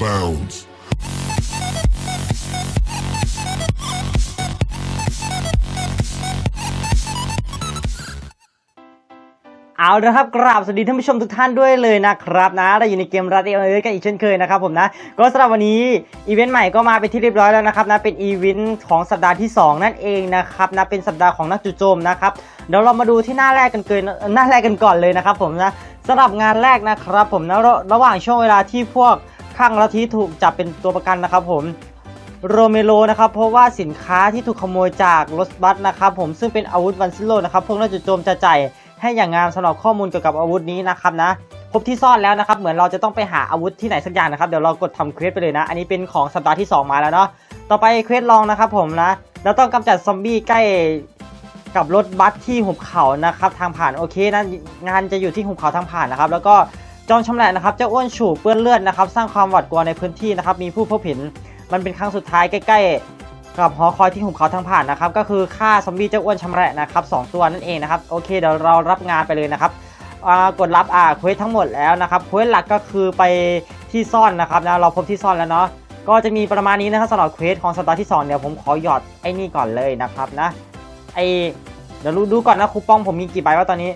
bounds. เอาละครับกราบสวัสดีท่านผู้ชมทุกท่านด้วยเลยนะครับนะเราอยู่ในเกมรัตเอเอกันอีกเช่นเคยนะครับผมนะก็สำหรับวันนี้อีเวนต์ใหม่ก็มาเป็นที่เรียบร้อยแล้วนะครับนะเป็นอีเวนต์ของสัปดาห์ที่ 2 นั่นเองนะครับนะเป็นสัปดาห์ของนักจู่โจมนะครับเดี๋ยวเรามาดูที่หน้าแรกกันเกินหน้าแรกกันก่อนเลยนะครับผมนะสำหรับงานแรกนะครับผมนะระหว่างช่วงเวลาที่พวก ข้างลัทธิถูกจับเป็นตัวประกันนะครับผมโรเมโลนะครับเพราะว่าสินค้าที่ถูกขโมยจากรถบัสนะครับผมซึ่งเป็นอาวุธวันซิโลนะครับพวกนักจู่โจมจะจ่ายให้อย่างงามสำหรับข้อมูลเกี่ยวกับอาวุธนี้นะครับนะพบที่ซ่อนแล้วนะครับเหมือนเราจะต้องไปหาอาวุธที่ไหนสักอย่างนะครับเดี๋ยวเรากดทำเควสไปเลยนะ อันนี้เป็นของสัปดาห์ที่ 2 มาแล้วเนาะต่อไปเควสลองนะครับผมนะเราต้องกำจัดซอมบี้ใกล้กับรถบัสที่หุบเขานะครับทางผ่านโอเคนะงานจะอยู่ที่หุบเขาทางผ่านนะครับ แล้วก็ จอมชำแหละนะครับเจ้าอ้วนฉู่เปื้อนเลือดนะครับ สร้างความหวาดกลัวในพื้นที่นะครับ มีผู้พบเห็นมันเป็นครั้งสุดท้ายใกล้ๆกับหอคอยที่หุบเขาทางผ่านนะครับ ก็คือฆ่าซอมบี้เจ้าอ้วนชำแหละนะครับสองตัวนั่นเองนะครับโอเคเดี๋ยวเรารับงานไปเลยนะครับกดรับอ่าเควสทั้งหมดแล้วนะครับเควสหลักก็คือไปที่ซ่อนนะครับนะเราพบที่ซ่อนแล้วเนาะก็จะมีประมาณนี้นะครับสำหรับเควสของสัปดาห์ที่สองเดี๋ยวผมขอหยอดไอ้นี่ก่อนเลยนะครับนะไอเดี๋ยวดูก่อนนะคูปองผมมีกี่ใบวะตอนนี้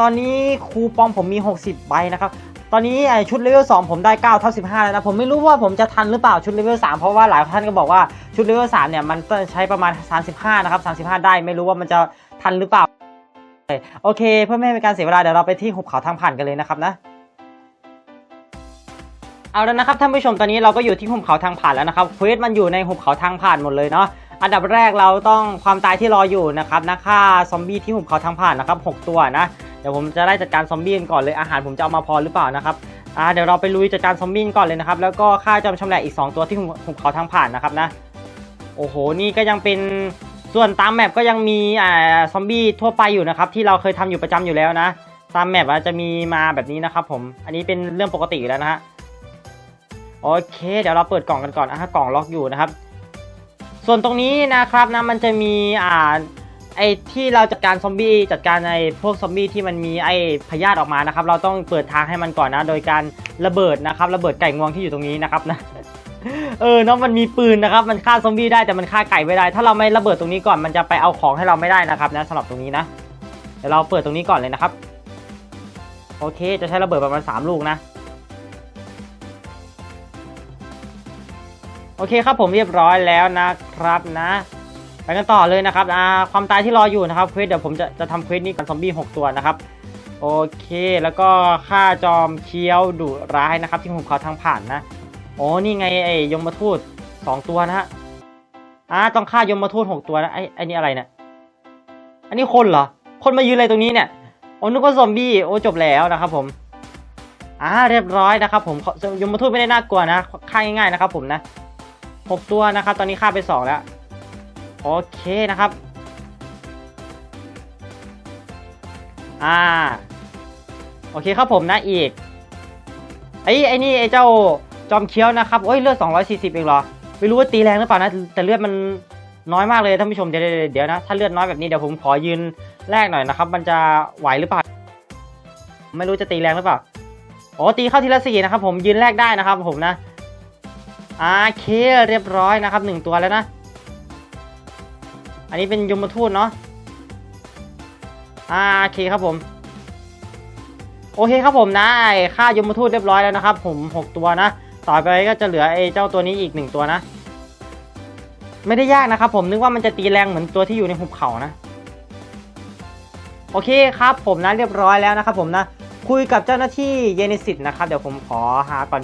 ตอนนี้คูปองผมมี 60 ใบนะครับ ตอนนี้ชุดเลเวล2ผมได้9เท่า15 แล้วนะ ผมไม่รู้ว่าผมจะทันหรือเปล่าชุดเลเวล3เพราะว่าหลายท่านก็บอกว่าชุดเลเวล3เนี่ยมันใช้ประมาณ 35 นะครับ 35 ได้ไม่รู้ว่ามันจะทันหรือเปล่า โอเค เพื่อไม่ให้เป็นการเสียเวลาเดี๋ยวเราไปที่หุบเขาทางผ่านกันเลยนะครับนะเอาแล้วนะครับท่านผู้ชมตอนนี้เราก็อยู่ที่หุบเขาทางผ่านแล้วนะครับเควสมันอยู่ในหุบเขาทางผ่านหมดเลยเนาะอันดับแรกเราต้องความตายที่รออยู่นะครับนะฆ่าซอมบี้ที่หุบเขาทางผ่านนะครับหกตัวนะ ดี๋ยวผมจะได้จัดการซอมบี้กันก่อนเลยอาหารผมจะเอามาพอหรือเปล่านะครับอ่าเดี๋ยวเราไปลุยจัดการซอมบี้ก่อนเลยนะครับแล้วก็ฆ่าจอมชำแหละอีก 2 ตัวที่หุบเขาทางผ่านนะครับนะโอ้โหนี่ก็ยังเป็นส่วนตามแมปก็ยังมีอ่าซอมบี้ทั่วไปอยู่นะครับที่เราเคยทำอยู่ประจำอยู่แล้วนะตามแมปอาจจะมีมาแบบนี้นะครับผมอันนี้เป็นเรื่องปกติอยู่แล้วนะฮะโอเค เดี๋ยวเราเปิดกล่องกันก่อนอะกล่องล็อกอยู่นะครับ ส่วนตรงนี้นะครับนะมันจะมีอ่า ไอ้ที่เราจัดการซอมบี้จัดการในพวกซอมบี้ที่มันมีไอ้พยาธิออกมานะครับ เราต้องเปิดทางให้มันก่อนนะ โดยการระเบิดนะครับ ระเบิดไก่งวงที่อยู่ตรงนี้นะครับนะเออเนาะมันมีปืนนะครับ มันฆ่าซอมบี้ได้แต่มันฆ่าไก่ไม่ได้ ถ้าเราไม่ระเบิดตรงนี้ก่อนมันจะไปเอาของให้เราไม่ได้นะครับนะสำหรับตรงนี้นะเดี๋ยวเราเปิดตรงนี้ก่อนเลยนะครับ โอเค จะใช้ระเบิดประมาณ3ลูกนะโอเคครับผมเรียบร้อยแล้วนะครับนะ ไปกันต่อเลยนะครับอ่าความตายที่รออยู่นะครับเควสเดี๋ยวผมจะจะทำเควสนี้กับซอมบี้6ตัวนะครับโอเคแล้วก็ฆ่าจอมเคี้ยวดุร้ายนะครับ ที่หุบเขาทางผ่านนะโอ้นี่ไงไอ้ยมทูต2ตัวนะฮะอ่าต้องฆ่ายมทูต6ตัวนะไอ้ไอ้นี่อะไรเนี่ยอันนี้คนเหรอคนมายืนอะไรตรงนี้เนี่ยโอ้นึกว่าซอมบี้โอ้จบแล้วนะครับผมอ่าเรียบร้อยนะครับผมยมทูตไม่ได้น่ากลัวนะฆ่าง่ายๆนะครับผมนะหกตัวนะครับ ตอนนี้ฆ่าไปสองแล้ว โอเคนะครับ อ่า โอเคครับผมนะอีก ไอ้ไอ้นี่ไอ้เจ้าจอมเคี้ยวนะครับโอ้ยเลือด 240 เองเหรอ ไม่รู้ว่าตีแรงหรือเปล่านะ แต่เลือดมันน้อยมากเลยท่านผู้ชมเดี๋ยวเดี๋ยวนะ ถ้าเลือดน้อยแบบนี้เดี๋ยวผมขอยืนแรกหน่อยนะครับ มันจะไหวหรือเปล่า ไม่รู้จะตีแรงหรือเปล่าโอ้ตีเข้าทีละสี่นะครับ ผมยืนแรกได้นะครับ ผมนะอ่าเคเรียบร้อยนะครับหนึ่งตัวแล้วนะ อันนี้เป็นยมทูตเนาะอ่าโอเคครับผม โอเคครับผมนะไอ้ค่ายมทูตเรียบร้อยแล้วนะครับ ผม 6 ตัวนะ ต่อไปก็จะเหลือไอ้เจ้าตัวนี้อีก 1 ตัวนะ ไม่ได้ยากนะครับผมนึกว่ามันจะตีแรงเหมือนตัวที่อยู่ในหุบเขานะ โอเคครับผมนะเรียบร้อยแล้วนะครับผมนะ คุยกับเจ้าหน้าที่เยนิสิตนะครับเดี๋ยวผมขอหาก่อน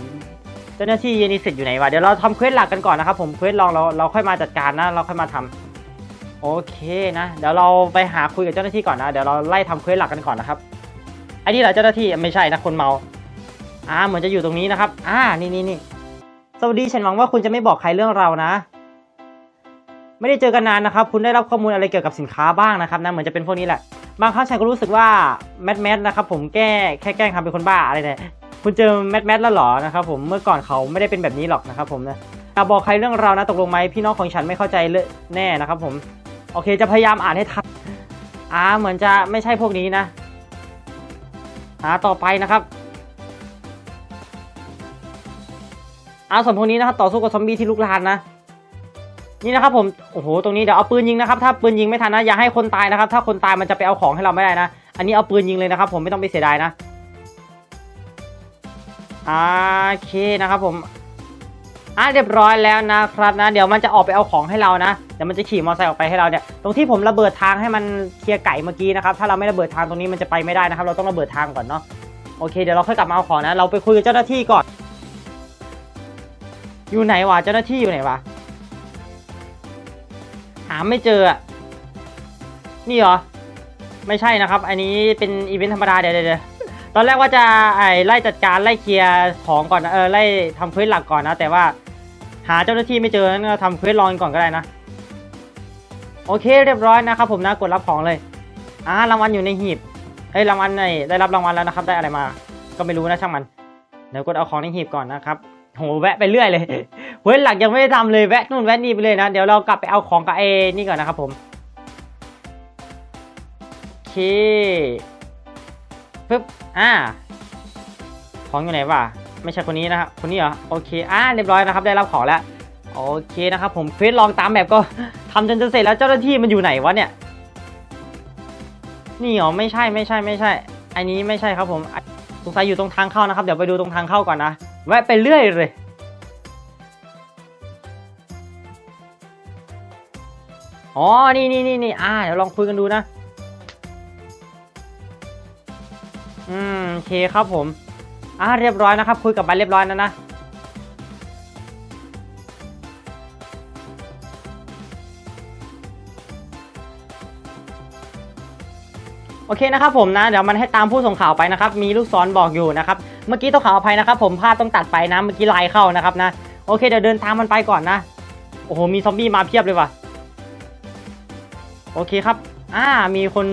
เจ้าหน้าที่เยนิสิตอยู่ไหนวะเดี๋ยวเราทำเควสหลักกันก่อนนะครับผมเควสลองเราเราค่อยมาจัดการนะ เราค่อยมาทำ โอเคนะ เดี๋ยวเราไปหาคุยกับเจ้าหน้าที่ก่อนนะ เดี๋ยวเราไล่ทำเควสหลักกันก่อนนะครับไอ้นี่แหละเจ้าหน้าที่ไม่ใช่นะคนเมา อ่าเหมือนจะอยู่ตรงนี้นะครับ อ่านี่นี่นี่สวัสดีฉันหวังว่าคุณจะไม่บอกใครเรื่องเรานะ ไม่ได้เจอกันนานนะครับ คุณได้รับข้อมูลอะไรเกี่ยวกับสินค้าบ้างนะครับนะเหมือนจะเป็นพวกนี้แหละ บางครั้งฉันก็รู้สึกว่าแมทแมทนะครับผมแก้แค่แกล้งทำเป็นคนบ้าอะไรเนี่ยคุณเจอแมทแมทแล้วหรอนะครับผมเมื่อก่อนเขาไม่ได้เป็นแบบนี้หรอกนะครับผมนะอย่าบอกใครเรื่องเรานะตกลงไหมพี่น้องของฉันไม่เข้าใจเลยแน่นะครับผม โอเคจะพยายามอ่านให้ทันอ่าเหมือนจะไม่ใช่พวกนี้นะอ่าต่อไปนะครับอาส่วนพวกนี้นะครับต่อสู้กับซอมบี้ที่ลุกลานนะนี่นะครับผมโอ้โหตรงนี้เดี๋ยวเอาปืนยิงนะครับถ้าปืนยิงไม่ทันนะอย่าให้คนตายนะครับ ถ้าคนตายมันจะไปเอาของให้เราไม่ได้นะ อันนี้เอาปืนยิงเลยนะครับ ผมไม่ต้องไปเสียดายนะโอเคนะครับผม อะเรียบร้อยแล้วนะครับนะ เดี๋ยวมันจะออกไปเอาของให้เรานะเดี๋ยวมันจะขี่มอเตอร์ไซค์ออกไปให้เราเนี่ยตรงที่ผมระเบิดทางให้มันเคลียร์ไก่เมื่อกี้นะครับถ้าเราไม่ระเบิดทางตรงนี้มันจะไปไม่ได้นะครับ เราต้องระเบิดทางก่อนเนาะโอเคเดี๋ยวเราค่อยกลับมาเอาของนะเราไปคุยกับเจ้าหน้าที่ก่อน อยู่ไหนวะเจ้าหน้าที่อยู่ไหนวะหาไม่เจออะนี่เหรอไม่ใช่นะครับ อันนี้เป็นอีเวนต์ธรรมดาเดี๋ยวเดี๋ยวเดี๋ยว ตอนแรกว่าจะไอ้ไล่จัดการไล่เคลียร์ของก่อนนะเออไล่ทำเควสหลักก่อนนะ แต่ว่าหาเจ้าหน้าที่ไม่เจองั้นเราทำเควสรองก่อนก็ได้นะ โอเคเรียบร้อยนะครับ ผมนะกดรับของเลยอ่ารางวัลอยู่ในหีบเอ้ยรางวัลในได้รับรางวัลแล้วนะครับ ได้อะไรมา ก็ไม่รู้นะช่างมันเดี๋ยวกดเอาของในหีบก่อนนะครับโหแวะไปเรื่อยเลยเว้นหลักยังไม่ได้ทำเลยแวะนู่นแวะนี่ไปเลยนะ เดี๋ยวเรากลับไปเอาของกับเอนี่ก่อนนะครับผมโอเค ปึ๊บ อ่า ของอยู่ไหนวะ ไม่ใช่คนนี้นะครับ คนนี้เหรอ โอเค อ่า เรียบร้อยนะครับ ได้รับของแล้ว โอเคนะครับ ผมเควสลองตามแบบก็ทำจนจะเสร็จแล้วเจ้าหน้าที่มันอยู่ไหนวะเนี่ย นี่เหรอ ไม่ใช่ ไม่ใช่ ไม่ใช่ อันนี้ไม่ใช่ครับผม สงสัยอยู่ตรงทางเข้านะครับ เดี๋ยวไปดูตรงทางเข้าก่อนนะ แวะไปเรื่อยเลยอ๋อ นี่นี่นี่นี่อ่า เดี๋ยวลองคุยกันดูนะ อืมโอเคครับผม อ่าเรียบร้อยนะครับ คุยกับมันเรียบร้อยแล้วนะโอเคนะครับผมนะเดี๋ยวมันให้ตามผู้ส่งข่าวไปนะครับ มีลูกศรบอกอยู่นะครับ เมื่อกี้ต้องขออภัยนะครับ ผมพลาดต้องตัดไปนะเมื่อกี้ไลน์เข้านะครับนะโอเคเดี๋ยวเดินตามมันไปก่อนนะโอ้โหมีซอมบี้มาเพียบเลยว่ะโอเคครับ อ่ามีคน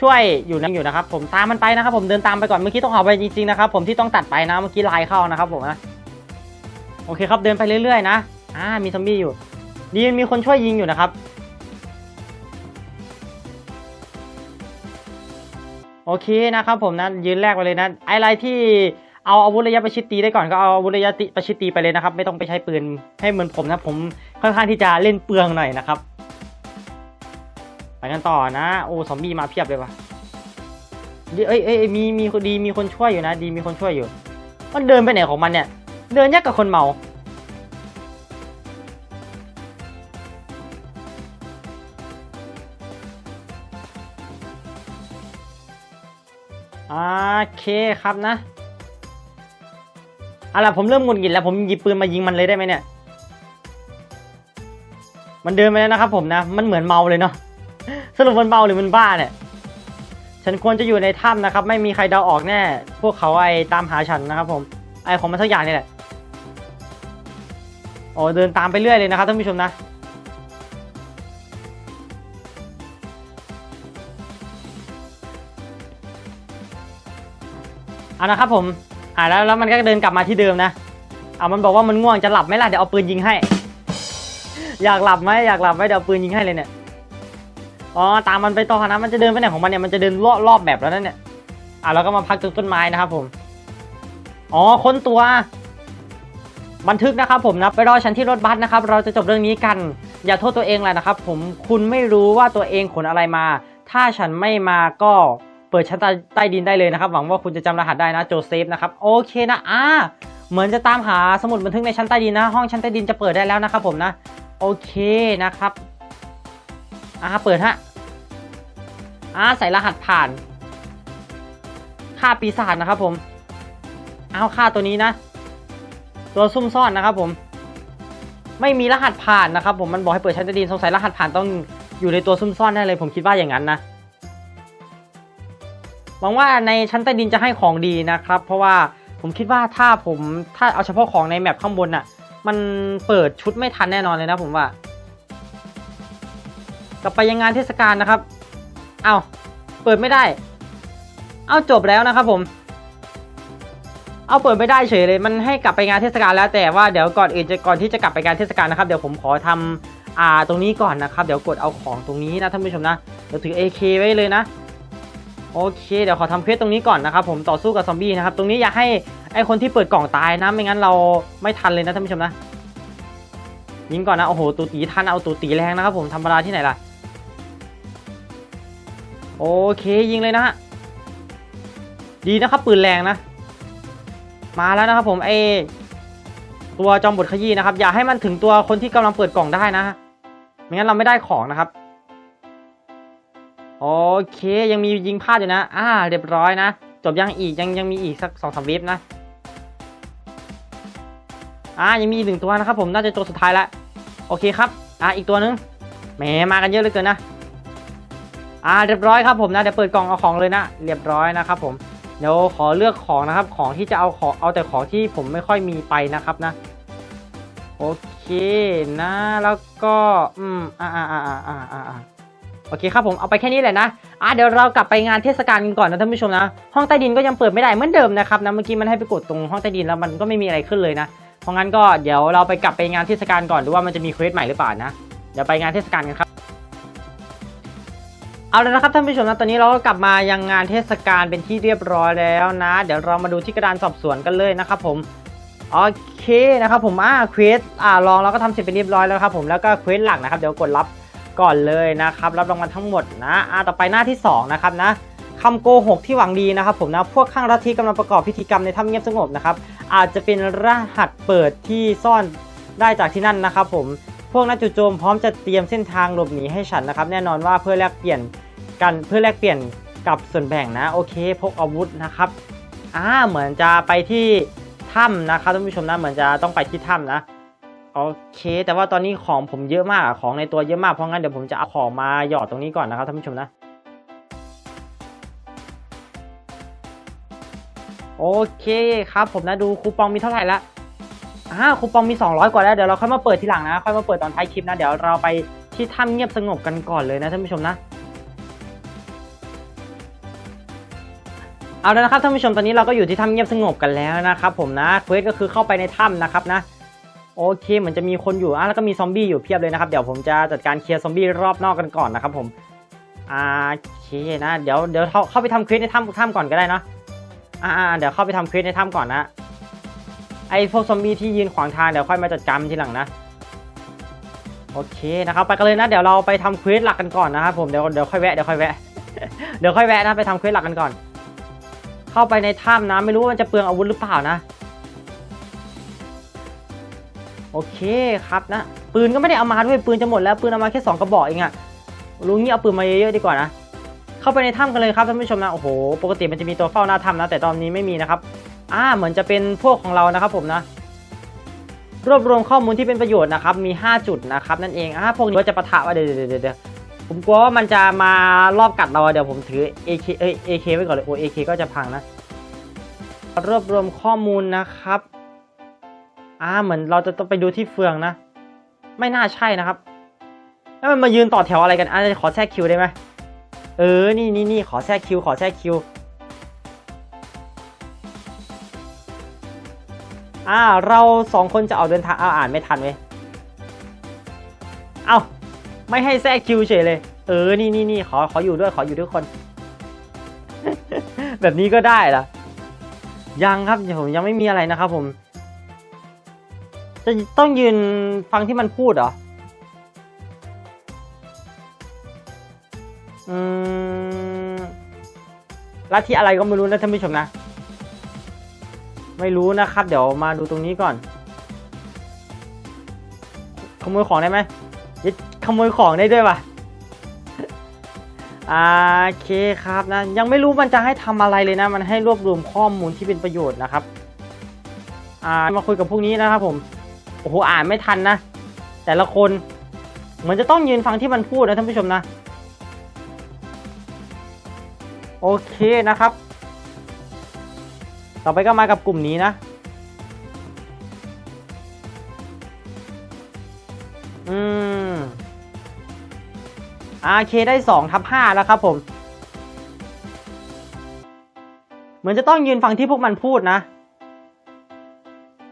ช่วยอยู่นะอยู่นะครับผมตามมันไปนะครับผมเดินตามไปก่อนเมื่อกี้ต้องขอไปจริงๆนะครับผมที่ต้องตัดไปนะเมื่อกี้ไลน์เข้านะครับผมนะโอเคครับเดินไปเรื่อยๆนะอ่ามีซอมบี้อยู่ ดีมีคนช่วยยิงอยู่นะครับ โอเคนะครับผมนะยืนแรกไปเลยนะไออะไรที่เอาอาวุธระยะประชิดตีได้ก่อนก็เอาอาวุธระยะประชิดตีไปเลยนะครับ ไม่ต้องไปใช้ปืนให้เหมือนผมนะผมค่อนข้างที่จะเล่นเปลืองหน่อยนะครับ ไปกันต่อนะ โอ้ซอมบี้มาเพียบเลยว่ะดีเอ้ยเอ้ยมีมีดีมีคนช่วยอยู่นะ ดีมีคนช่วยอยู่ มันเดินไปไหนของมันเนี่ย เดินยากกับคนเมา โอเคครับนะเอาล่ะผมเริ่มงุดหงิดแล้วผมหยิบปืนมายิงมันเลยได้ไหมเนี่ย มันเดินไปแล้วนะครับผมนะ มันเหมือนเมาเลยเนาะ สรุปมันเมาหรือมันบ้าเนี่ย ฉันควรจะอยู่ในถ้ำนะครับ ไม่มีใครเดาออกแน่ พวกเขาไอตามหาฉันนะครับ ผม ไอของมันสักอย่างนี่แหละ โอ้เดินตามไปเรื่อยเลยนะครับท่านผู้ชมนะ เอานะครับผม อ่าแล้วแล้วมันก็เดินกลับมาที่เดิมนะเอามันบอกว่ามันง่วงจะหลับไหมล่ะเดี๋ยวเอาปืนยิงให้ อยากหลับไหมอยากหลับไหมเดี๋ยวเอาปืนยิงให้เลยเนี่ย อ๋อตามมันไปต่อนะมันจะเดินไปไหนของมันเนี่ยมันจะเดินรอบรอบแบบแล้วนั่นเนี่ยอ่าเราก็มาพักตรงต้นไม้นะครับผมอ๋อค้นตัว บันทึกนะครับผมนะไปรอฉันที่รถบัสนะครับ เราจะจบเรื่องนี้กัน อย่าโทษตัวเองแหละนะครับ ผมคุณไม่รู้ว่าตัวเองขนอะไรมา ถ้าฉันไม่มาก็เปิดชั้นใต้ดินได้เลยนะครับ หวังว่าคุณจะจำรหัสได้นะโจเซฟนะครับโอเคนะอ่าเหมือนจะตามหาสมุดบันทึกในชั้นใต้ดินนะ ห้องชั้นใต้ดินจะเปิดได้แล้วนะครับผมนะ โอเคนะครับ อ่าเปิดฮะอ่าใส่รหัสผ่าน ค่าปีศาจนะครับผม เอาค่าตัวนี้นะ ตัวซุ่มซ่อนนะครับผม ไม่มีรหัสผ่านนะครับ ผมมันบอกให้เปิดชั้นใต้ดินสงสัยรหัสผ่านต้องอยู่ในตัวซุ่มซ่อนแน่เลยผมคิดว่าอย่างนั้นนะหวังว่าในชั้นใต้ดินจะให้ของดีนะครับ เพราะว่าผมคิดว่าถ้าผมถ้าเอาเฉพาะของในแมปข้างบนน่ะ มันเปิดชุดไม่ทันแน่นอนเลยนะผมว่า กลับไปยังงานเทศกาลนะครับ เอาเปิดไม่ได้ เอาจบแล้วนะครับผม เอาเปิดไม่ได้เฉยเลย มันให้กลับไปงานเทศกาลแล้วแต่ว่าเดี๋ยวก่อนอื่นจะก่อนที่จะกลับไปงานเทศกาลนะครับเดี๋ยวผมขอทำอ่าตรงนี้ก่อนนะครับ เดี๋ยวกดเอาของตรงนี้นะท่านผู้ชมนะเดี๋ยวถือ AK ไว้เลยนะโอเคเดี๋ยวขอทำเควสตรงนี้ก่อนนะครับผมต่อสู้กับซอมบี้นะครับตรงนี้อย่าให้ไอคนที่เปิดกล่องตายนะไม่งั้นเราไม่ทันเลยนะท่านผู้ชมนะยิงก่อนนะโอ้โหตูตีทันเอาตูตีแรงนะครับผมธรรมดาที่ไหนล่ะ โอเคยิงเลยนะฮะดีนะครับปืนแรงนะ มาแล้วนะครับผมไอตัวจอมบทขยี้นะครับ อย่าให้มันถึงตัวคนที่กำลังเปิดกล่องได้นะไม่งั้นเราไม่ได้ของนะครับ โอเคยังมียิงพลาดอยู่นะ อ่า เรียบร้อยนะ จบยังอีกยังยังมีอีกสักสองสามวิฟนะอ่ายังมีอีกหนึ่งตัวนะครับผมน่าจะตัวสุดท้ายแล้วโอเคครับ อ่าอีกตัวนึงแหมมากันเยอะเหลือเกินนะ อ่าเรียบร้อยครับผมนะเดี๋ยวเปิดกล่องเอาของเลยนะ เรียบร้อยนะครับผมเดี๋ยวขอเลือกของนะครับของที่จะเอาของเอาแต่ของที่ผมไม่ค่อยมีไปนะครับนะ โอเคนะแล้วก็อืมอ่าอ่าอ่าอ่าอ่าอ่าโอเคครับผมเอาไปแค่นี้แหละนะอ่าเดี๋ยวเรากลับไปงานเทศกาลกันก่อนนะท่านผู้ชมนะ ห้องใต้ดินก็ยังเปิดไม่ได้เหมือนเดิมนะครับนะเมื่อกี้มันให้ไปกดตรงห้องใต้ดินแล้วมันก็ไม่มีอะไรขึ้นเลยนะเพราะงั้นก็เดี๋ยวเราไปกลับไปงานเทศกาลก่อนดูว่ามันจะมีเควสใหม่หรือเปล่านะเดี๋ยวไปงานเทศกาลกันครับ เอาแล้วนะครับท่านผู้ชมนะตอนนี้เราก็กลับมายังงานเทศกาลเป็นที่เรียบร้อยแล้วนะ เดี๋ยวเรามาดูที่กระดานสอบสวนกันเลยนะครับผมโอเคนะครับผมอ่าเควสอ่าลองเราก็ทำเสร็จเป็นเรียบร้อยแล้วครับผมแล้วก็เควสหลักนะครับเดี๋ยวกดรับก่อนเลยนะครับรับรางวัลทั้งหมดนะอ่าต่อไปหน้าที่สองนะครับนะคำโกหกที่หวังดีนะครับผมนะพวกข้างรัฐที่กำลังประกอบพิธีกรรมในถ้ำเงียบสงบนะครับอาจจะเป็นรหัสเปิดที่ซ่อนได้จากที่นั่นนะครับผม วกนักจุดโจมพร้อมจะเตรียมเส้นทางหลบหนีให้ฉันนะครับ แน่นอนว่าเพื่อแลกเปลี่ยนกันเพื่อแลกเปลี่ยนกับส่วนแบ่งนะโอเคพกอาวุธนะครับอ่าเหมือนจะไปที่ถ้ำนะครับท่านผู้ชมนะเหมือนจะต้องไปที่ถ้ำนะโอเค แต่ว่าตอนนี้ของผมเยอะมากของในตัวเยอะมากเพราะงั้นเดี๋ยวผมจะเอาของมาหยอดตรงนี้ก่อนนะครับท่านผู้ชมนะโอเคครับผมนะดูคูปองมีเท่าไหร่ละ อ่าคูปองมี 200 กว่าแล้วเดี๋ยวเราค่อยมาเปิดทีหลังนะค่อยมาเปิดตอนท้ายคลิปนะเดี๋ยวเราไปที่ถ้ำเงียบสงบกันก่อนเลยนะท่านผู้ชมนะเอาแล้วนะครับท่านผู้ชมตอนนี้เราก็อยู่ที่ถ้ำเงียบสงบกันแล้วนะครับผมนะเควสก็คือเข้าไปในถ้ำนะครับนะโอเคเหมือนจะมีคนอยู่อะแล้วก็มีซอมบี้อยู่เพียบเลยนะครับเดี๋ยวผมจะจัดการเคลียร์ซอมบี้รอบนอกกันก่อนนะครับผมอ่าโอเคนะเดี๋ยวเดี๋ยวเข้าไปทำเควสในถ้ำถ้ำก่อนก็ได้เนาะอ่าเดี๋ยวเข้าไปทำเควสในถ้ำก่อนนะ ไอ้พวกซอมบี้ที่ยืนขวางทางเดี๋ยวค่อยมาจัดการทีหลังนะ โอเคนะครับไปกันเลยนะเดี๋ยวเราไปทำเควสหลักกันก่อนนะครับผมเดี๋ยวเดี๋ยวค่อยแวะเดี๋ยวค่อยแวะเดี๋ยวค่อยแวะนะไปทำเควสหลักกันก่อน เข้าไปในถ้ำนะไม่รู้ว่ามันจะเปลืองอาวุธหรือเปล่านะ โอเคครับนะปืนก็ไม่ได้เอามาด้วยปืนจะหมดแล้วปืนเอามาแค่สองกระบอกเองอะรู้งี้เอาปืนมาเยอะๆดีกว่านะเข้าไปในถ้ำกันเลยครับท่านผู้ชมนะโอ้โหปกติมันจะมีตัวเฝ้าหน้าถ้ำนะแต่ตอนนี้ไม่มีนะครับ อ่าเหมือนจะเป็นพวกของเรานะครับผมนะ รวบรวมข้อมูลที่เป็นประโยชน์นะครับ มี 5 จุดนะครับนั่นเองอ่าพวกนี้ก็จะปะทะว่าเดี๋ยวเดี๋ยวเดี๋ยวผมกลัวว่ามันจะมารอบกัดเราเดี๋ยวผมถือ AK เอ้ย AK ไว้ก่อนเลยโอ้ AK ก็จะพังนะ รวบรวมข้อมูลนะครับ อ่าเหมือนเราจะต้องไปดูที่เฟืองนะ ไม่น่าใช่นะครับแล้วมันมายืนต่อแถวอะไรกันอะขอแทรกคิวได้ไหมเออ นี่นี่นี่ขอแทรกคิว ขอแทรกคิว อ่าเราสองคนจะออกเดินทางอ้าอ่านไม่ทันเว้ยเอ้าไม่ให้แทรกคิวเฉยเลย เออ นี่นี่นี่ขอขออยู่ด้วยขออยู่ด้วยคน แบบนี้ก็ได้เหรอ ยังครับผมยังไม่มีอะไรนะครับผม จะต้องยืนฟังที่มันพูดเหรอ อืมลัทธิอะไรก็ไม่รู้นะท่านผู้ชมนะ ไม่รู้นะครับ เดี๋ยวมาดูตรงนี้ก่อน ขโมยของได้ไหมยึดขโมยของได้ด้วยวะโอเคครับนะยังไม่รู้มันจะให้ทำอะไรเลยนะ มันให้รวบรวมข้อมูลที่เป็นประโยชน์นะครับอ่ามาคุยกับพวกนี้นะครับผมโอ้โหอ่านไม่ทันนะ แต่ละคนเหมือนจะต้องยืนฟังที่มันพูดนะท่านผู้ชมนะ โอเคนะครับ ต่อไปก็มากับกลุ่มนี้นะ อืม RK ได้2ทับ5แล้วครับผม เหมือนจะต้องยืนฟังที่พวกมันพูดนะ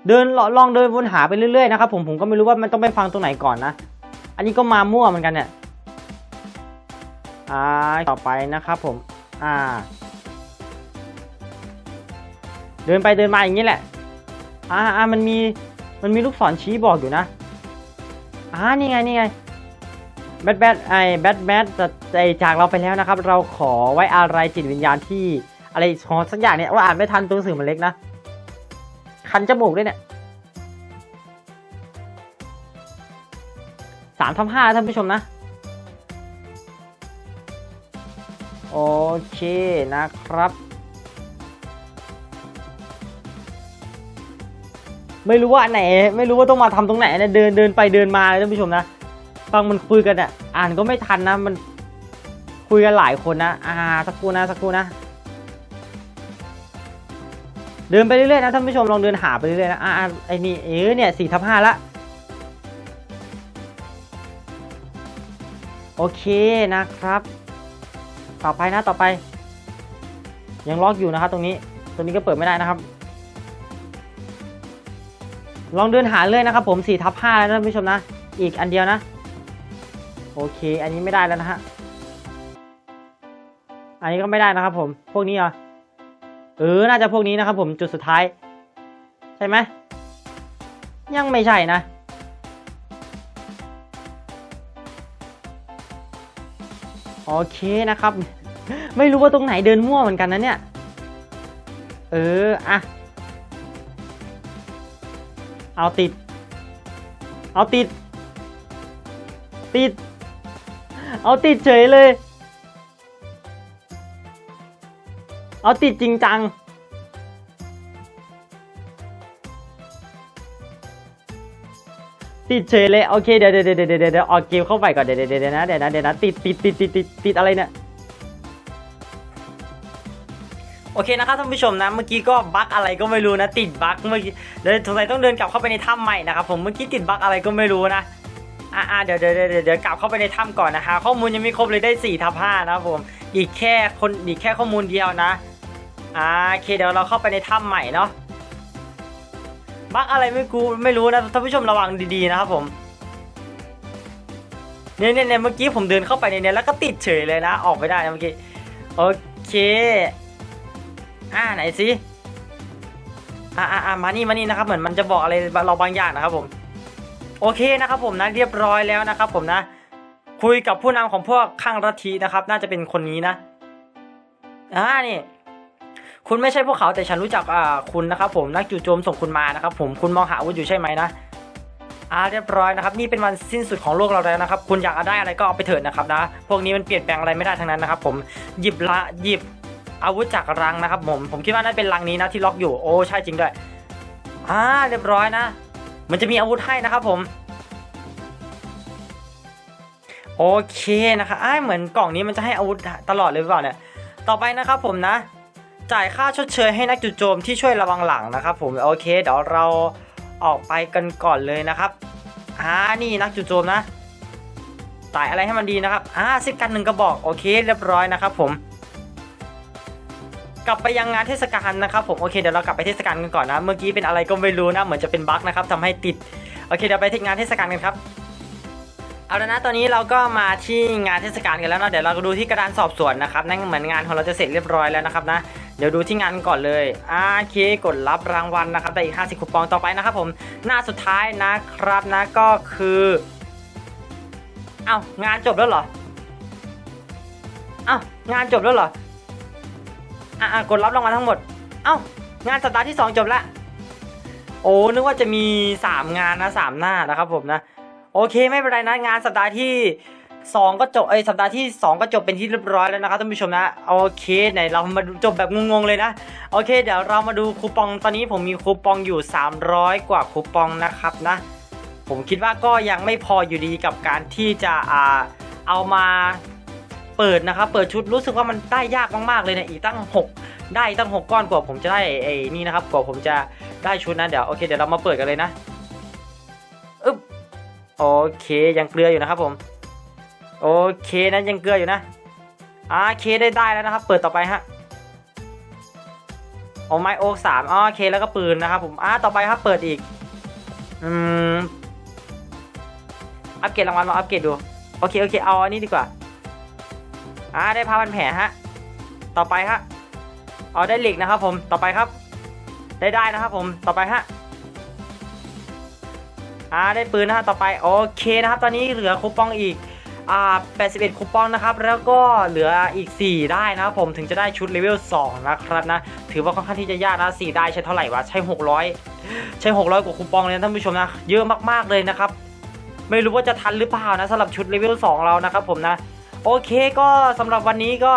เดินลองเดินวนหาไปเรื่อยๆนะครับผม ผมก็ไม่รู้ว่ามันต้องไปฟังตรงไหนก่อนนะ อันนี้ก็มามั่วเหมือนกันเนี่ย อ่า ต่อไปนะครับผม อ่า เดินไปเดินมาอย่างนี้แหละ อ่าอ่ามันมี มันมีลูกศรชี้บอกอยู่นะ อ่า นี่ไง นี่ไง แบทแบทไอแบทแบทจะใจจากเราไปแล้วนะครับ เราขอไว้อะไรจิตวิญญาณที่ อะไรของสักอย่างเนี่ย ว่าอ่านไม่ทันตัวสื่อมันเล็กนะ คันจมูกด้วยเนี่ยสามทับห้าท่านผู้ชมนะ โอเคนะครับ ไม่รู้ว่าไหน ไม่รู้ว่าต้องมาทำตรงไหนนะเดินเดินไปเดินมาเลยท่านผู้ชมนะฟังมันคุยกันอะ อ่านก็ไม่ทันนะ มันคุยกันหลายคนนะ อ่า สักครู่นะ สักครู่นะ เดินไปเรื่อยๆนะท่านผู้ชมลองเดินหาไปเรื่อยๆนะอาอ่าไอ้นี่เออเนี่ยสี่ทับห้าละโอเคนะครับ ต่อไปนะต่อไป ยังล็อกอยู่นะครับตรงนี้ ตรงนี้ก็เปิดไม่ได้นะครับ ลองเดินหาเรื่อยนะครับผม4ทับ5แล้วนะท่านผู้ชมนะ อีกอันเดียวนะ โอเค อันนี้ไม่ได้แล้วนะฮะ อันนี้ก็ไม่ได้นะครับผม พวกนี้เหรอ เออ น่าจะพวกนี้นะครับผมจุดสุดท้าย ใช่ไหม ยังไม่ใช่นะ โอเคนะครับ ไม่รู้ว่าตรงไหนเดินมั่วเหมือนกันนะเนี่ย เออ อะ เอาติด เอาติด ติด เอาติดเฉยเลย เอาติดจริงจัง ติดเฉยเลย โอเค เดี๋ยวเดี๋ยวเดี๋ยวเดี๋ยวเดี๋ยวออกเกมเข้าไปก่อนเดี๋ยวเดี๋ยวเดี๋ยวนะ เดี๋ยวนะ เดี๋ยวนะ ติดติดติดติดติดติดอะไรเนี่ย โอเคนะครับท่านผู้ชมนะเมื่อกี้ก็บั๊กอะไรก็ไม่รู้นะ ติดบั๊กเมื่อกี้เลยสงสัยต้องเดินกลับเข้าไปในถ้ำใหม่นะครับผมเมื่อกี้ติดบั๊กอะไรก็ไม่รู้นะอ่าเดี๋ยวเดี๋ยวเดี๋ยวเดี๋ยวกลับเข้าไปในถ้ำก่อนนะคะข้อมูลยังไม่ครบเลยได้4ทับ5นะครับผมอีกแค่คนอีกแค่ข้อมูลเดียวนะอ่าโอเคเดี๋ยวเราเข้าไปในถ้ำใหม่เนาะบั๊กอะไรไม่กูไม่รู้นะท่านผู้ชมระวังดีๆนะครับผมเนี่ยเนี่ยเนเมื่อกี้ผมเดินเข้าไปในเนี้แล้วก็ติดเฉยเลยนะ ออกไม่ได้นะเมื่อกี้โอเค อ่าไหนสิอ่าอ่ามานี่มานี่นะครับเหมือนมันจะบอกอะไรเราบางอย่างนะครับผมโอเคนะครับผมนะเรียบร้อยแล้วนะครับผมนะ คุยกับผู้นำของพวกข้างรัฐีนะครับ น่าจะเป็นคนนี้นะอ่านี่คุณไม่ใช่พวกเขาแต่ฉันรู้จักอ่าคุณนะครับผมนักจู่โจมส่งคุณมานะครับ ผมคุณมองหาอาวุธอยู่ใช่ไหมนะอ่าเรียบร้อยนะครับ นี่เป็นวันสิ้นสุดของโลกเราแล้วนะครับ คุณอยากได้อะไรก็เอาไปเถิดนะครับนะ พวกนี้มันเปลี่ยนแปลงอะไรไม่ได้ทั้งนั้นนะครับ ผมหยิบละหยิบ อาวุธจากรังนะครับผมผมคิดว่าน่าจะเป็นรังนี้นะที่ล็อกอยู่โอ้ใช่จริงด้วยอ่าเรียบร้อยนะ มันจะมีอาวุธให้นะครับผมโอเคนะครับอ้าเหมือนกล่องนี้มันจะให้อาวุธตลอดเลยหรือเปล่าเนี่ยต่อไปนะครับผมนะ จ่ายค่าชดเชยให้นักจู่โจมที่ช่วยระวังหลังนะครับผมโอเคเดี๋ยวเราออกไปกันก่อนเลยนะครับอ่านี่นักจู่โจมนะจ่ายอะไรให้มันดีนะครับอ่าซิกกันหนึ่งกระบอกโอเค เรียบร้อยนะครับผม กลับไปยังงานเทศกาลนะครับผมโอเคเดี๋ยวเรากลับไปเทศกาลกันก่อนนะเมื่อกี้เป็นอะไรก็ไม่รู้นะเหมือนจะเป็นบั๊กนะครับทำให้ติดโอเคเดี๋ยวไปที่งานเทศกาลกันครับเอาละนะตอนนี้เราก็มาที่งานเทศกาลกันแล้วเนาะเดี๋ยวเราก็ดูที่กระดานสอบสวนนะครับนั่นเหมือนงานของเราจะเสร็จเรียบร้อยแล้วนะครับนะเดี๋ยวดูที่งานก่อนเลยโอเคกดรับรางวัลนะครับได้อีก 50คูปองต่อไปนะครับผมหน้าสุดท้ายนะครับนะก็คือเอ้างานจบแล้วเหรอเอ้างานจบแล้วเหรอ อะกดรับรางวัลทั้งหมด เอ้างานสัปดาห์ที่ 2 จบละโอ้นึกว่าจะมี 3 งานนะ3หน้านะครับผมนะ โอเคไม่เป็นไรนะงานสัปดาห์ที่ 2 ก็จบเอ้ยสัปดาห์ที่ 2 ก็จบเป็นที่เรียบร้อยแล้วนะครับท่านผู้ชมนะโอเคไหนเรามาจบแบบงงๆเลยนะโอเค เดี๋ยวเรามาดูคูปองตอนนี้ผมมีคูปองอยู่ 300 กว่าคูปองนะครับนะ ผมคิดว่าก็ยังไม่พออยู่ดีกับการที่จะอ่าเอามา เปิดนะครับ เปิดชุดรู้สึกว่ามันได้ยากมากๆเลยเนะอีกตั้ง 6 ได้ตั้ง 6 ก้อนกว่าผมจะได้ไอ้นี่นะครับกว่าผมจะได้ชุดนะเดี๋ยวโอเคเดี๋ยวเรามาเปิดกันเลยนะอึ๊บโอเคยังเกลืออยู่นะครับผม โอเคนะยังเกลืออยู่นะอ่าโอเคได้ได้แล้วนะครับ เปิดต่อไปฮะโอ้ไม้โอ๊กสามอ๋อโอเคแล้วก็ปืนนะครับผมอ่าต่อไปครับเปิดอีกอืมอัปเกรดรางวัลลองอัปเกรดดู โอเคโอเคเอาอันนี้ดีกว่า อ่าได้ผ้าพันแผลฮะ ต่อไปฮะ เอาได้เหล็กนะครับผม ต่อไปครับ ได้ได้นะครับผม ต่อไปฮะ อ่าได้ปืนนะฮะ ต่อไปโอเคนะครับ ตอนนี้เหลือคูปองอีก อ่า 81 คูปองนะครับ แล้วก็เหลืออีก 4 ได้นะครับผม ถึงจะได้ชุดเลเวล 2 นะครับนะ ถือว่าค่อนข้างที่จะยากนะ 4 ได้ใช้เท่าไหร่วะ ใช้ 600 ใช้ 600 กว่าคูปองเลยนะท่านผู้ชมนะ เยอะมากๆเลยนะครับ ไม่รู้ว่าจะทันหรือเปล่านะสำหรับชุดเลเวล 2 เรานะครับผมนะ โอเคก็สำหรับวันนี้ก็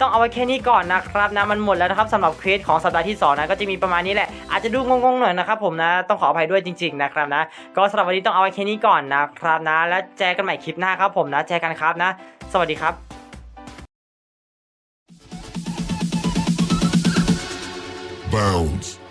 ต้องเอาไว้แค่นี้ก่อนนะครับนะมันหมดแล้วนะครับสำหรับเควสของสัปดาห์ที่2นะก็จะมีประมาณนี้แหละอาจจะดูงงๆหน่อยนะครับผมนะต้องขออภัยด้วยจริง ๆนะครับนะก็สำหรับวันนี้ต้องเอาไว้แค่นี้ก่อนนะครับนะ แล้วเจอกันใหม่คลิปหน้าครับผมนะเจอกันครับนะ สวัสดีครับ Bounds.